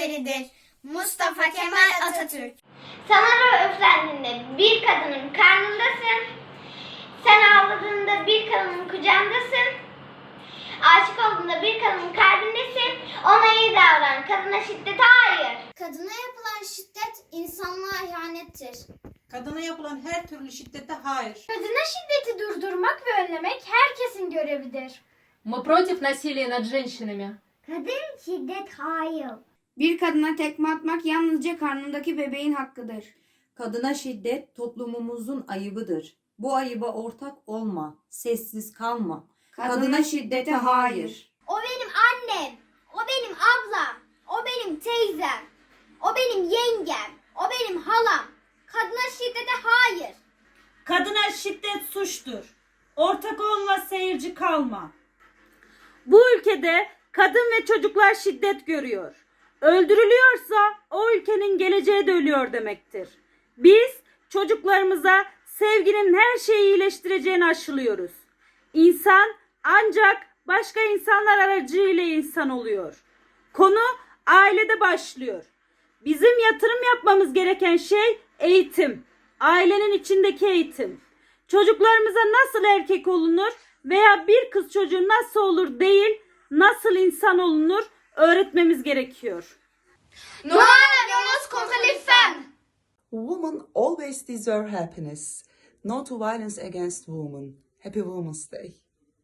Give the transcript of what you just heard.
eseridir. Mustafa Kemal Atatürk. Sana da üflendiğinde bir kadının karnındasın. Sen ağladığında bir kadının kucağındasın. Aşık olduğunda bir kadının kalbindesin. Ona iyi davran. Kadına şiddet hayır. Kadına yapılan şiddet insanlığa ihanettir. Kadına yapılan her türlü şiddete hayır. Kadına şiddeti durdurmak ve önlemek herkesin görevidir. Мы против насилия над женщинами. Kadın şiddet hayır. Bir kadına tekme atmak yalnızca karnındaki bebeğin hakkıdır. Kadına şiddet toplumumuzun ayıbıdır. Bu ayıba ortak olma, sessiz kalma. Kadına şiddete hayır. O benim annem. O benim ablam. O benim teyzem. O benim yengem. O benim halam. Kadına şiddete hayır. Kadına şiddet suçtur. Ortak olma, seyirci kalma. Bu ülkede kadın ve çocuklar şiddet görüyor. Öldürülüyorsa o ülkenin geleceği de ölüyor demektir. Biz çocuklarımıza sevginin her şeyi iyileştireceğini aşılıyoruz. İnsan ancak başka insanlar aracıyla insan oluyor. Konu ailede başlıyor. Bizim yatırım yapmamız gereken şey eğitim. Ailenin içindeki eğitim. Çocuklarımıza nasıl erkek olunur veya bir kız çocuğu nasıl olur değil, nasıl insan olunur öğretmemiz gerekiyor. No habemos contra el femme. Women always deserve happiness. No to violence against women. Happy Women's Day.